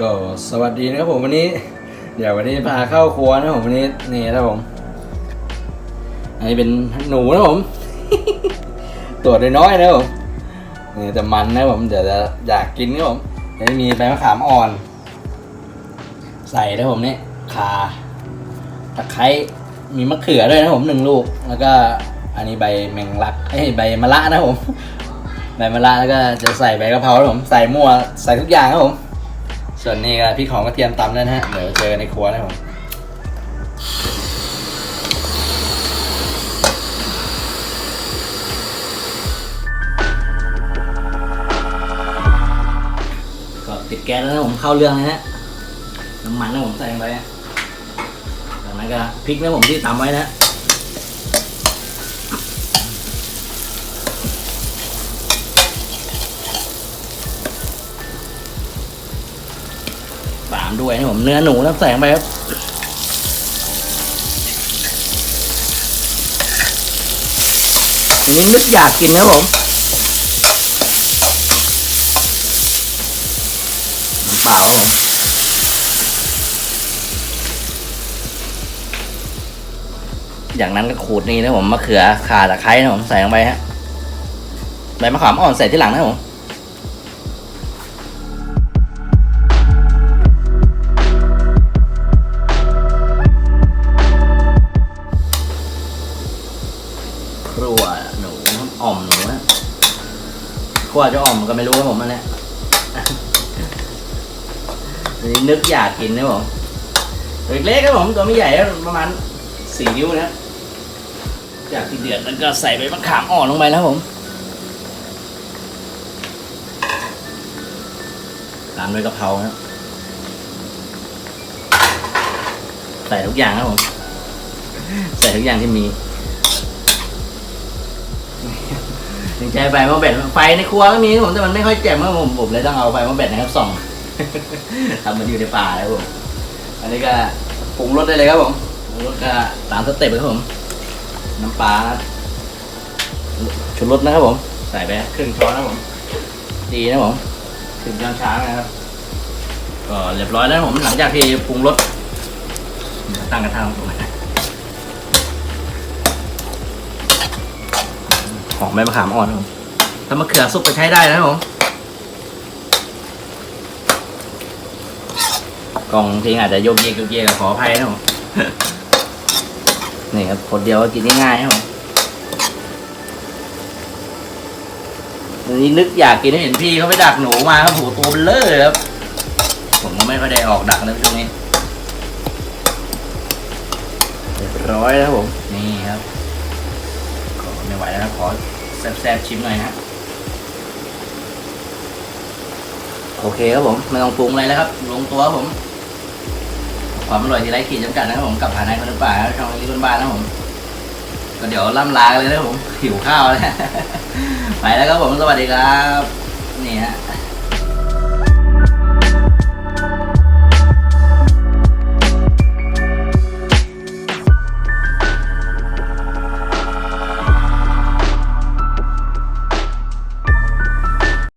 ก็สวัสดีนะครับผมวันนี้ เดี๋ยววันนี้พาเข้าครัวนะครับผมวันนี้นี่นะครับผมอันนี้เป็นหนูนะผม ตัวน้อยๆนะผมนี่แต่มันนะผมเดี๋ยวจะอยากกินนะผมเดี๋ยวมีใบมะขามอ่อน ใส่นะผมนี่ขาตะไคร้มีมะเขือด้วยนะผมหนึ่งลูก แล้วก็อันนี้ใบแมงลักเอ้ใบมะระนะผมใบมะระแล้วก็จะใส่ใบกะเพราครับผมใส่มั่วใส่ทุกอย่างครับผม ส่วนนี้ก็พริกหอมกระเทียมตำด้วนะฮะ เดี๋ยวเจอในครัวนะผมก็ติดแก๊สแล้วนะผมเข้าเรื่องเลยนะน้ำมันนะผมใส่ลงไปนะจากนั้นก็พริกนะผมที่ตำไว้นะ ด้วยนะผมเนื้อหนูน้ำแสงไปครับอันนี้นึกอยากกินนะผมเปล่าผมอย่างนั้นก็ขูดนี่นะผมมะเขือข่าตะไคร้นะผมใส่ลงไปฮะใบมะขามอ่อนใส่ที่หลังนะผม ครัวจะอ่อมก็ไม่รู้ครับผมอันเนี้ยนึกอยากกินนะผมตัวเล็กครับผมตัวไม่ใหญ่ประมาณสี่นิ้วนะอยากกินเดือดแล้วก็ใส่ใบมะขามอ่อนลงไปนะครับผมตามด้วยกะเพรานะใส่ทุกอย่างครับผม ใส่ทุกอย่างที่มี ถึงใจไฟมาแบตไฟในครัวก็มีผมแต่มันไม่ค่อยแจ่มครับผมผมเลยต้องเอาไฟมาแบตนะครับส่องทำมันอยู่ในป่าแล้วผมอันนี้ก็ปรุงรสได้เลยครับผมปรุงรสก็ตามสเต็ปครับผม น้ำปลาชุดรสนะครับผม ใส่ไปครึ่งช้อนนะผมดีนะผมถึงช้อนช้านะครับก็เรียบร้อยแล้วผมหลังจากที่ปรุงรสตั้งกระทะของผ อมใบมะขามอ่อนครับผมถ้ามะเขือสุกก็ใช้ได้นะครับผมกล่องทิ้งอาจจะโยกเยกโยกเยกขออภัยนะผมนี่ครับคนเดียวก็กินง่ายๆครับผมวันนี้นึกอยากกินให้เห็นพี่เขาไปดักหนูมาครับโหตัวเบลอเลยครับ ผมก็ไม่ค่อยได้ออกดักนะช่วงนี้เรียบร้อยแล้วครับผม นี่ครับ ก็ไม่ไหวแล้วขอ แซ่บๆชิมหน่อยนะโอเคครับผมไม่ต้องปรุงอะไรแล้วครับลงตัวครับผม ความอร่อยที่ไร้ขีดจำกัดนะครับผมกับผ่านในคนป่าช่องนี้คนบ้านนะผมก็เดี๋ยวล่ำลาเลยนะผมหิวข้าวแล้วไปแล้วครับผมสวัสดีครับ นี่ฮะ